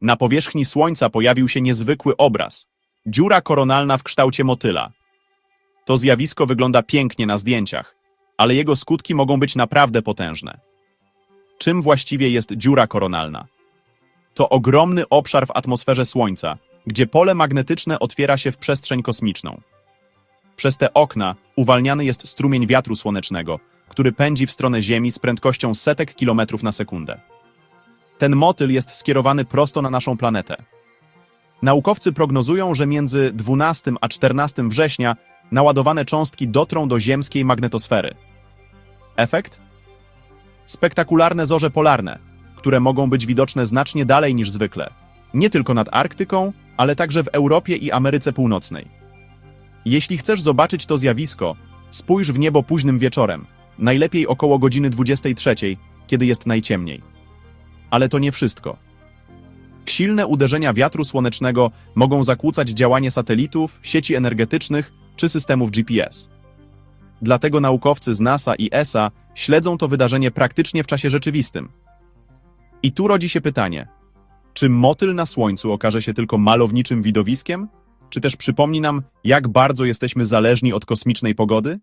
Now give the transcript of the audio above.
Na powierzchni Słońca pojawił się niezwykły obraz. Dziura koronalna w kształcie motyla. To zjawisko wygląda pięknie na zdjęciach, ale jego skutki mogą być naprawdę potężne. Czym właściwie jest dziura koronalna? To ogromny obszar w atmosferze Słońca, gdzie pole magnetyczne otwiera się w przestrzeń kosmiczną. Przez te okna uwalniany jest strumień wiatru słonecznego, który pędzi w stronę Ziemi z prędkością setek kilometrów na sekundę. Ten motyl jest skierowany prosto na naszą planetę. Naukowcy prognozują, że między 12 a 14 września naładowane cząstki dotrą do ziemskiej magnetosfery. Efekt? Spektakularne zorze polarne, które mogą być widoczne znacznie dalej niż zwykle. Nie tylko nad Arktyką, ale także w Europie i Ameryce Północnej. Jeśli chcesz zobaczyć to zjawisko, spójrz w niebo późnym wieczorem, najlepiej około godziny 23, kiedy jest najciemniej. Ale to nie wszystko. Silne uderzenia wiatru słonecznego mogą zakłócać działanie satelitów, sieci energetycznych czy systemów GPS. Dlatego naukowcy z NASA i ESA śledzą to wydarzenie praktycznie w czasie rzeczywistym. I tu rodzi się pytanie: czy motyl na Słońcu okaże się tylko malowniczym widowiskiem, czy też przypomni nam, jak bardzo jesteśmy zależni od kosmicznej pogody?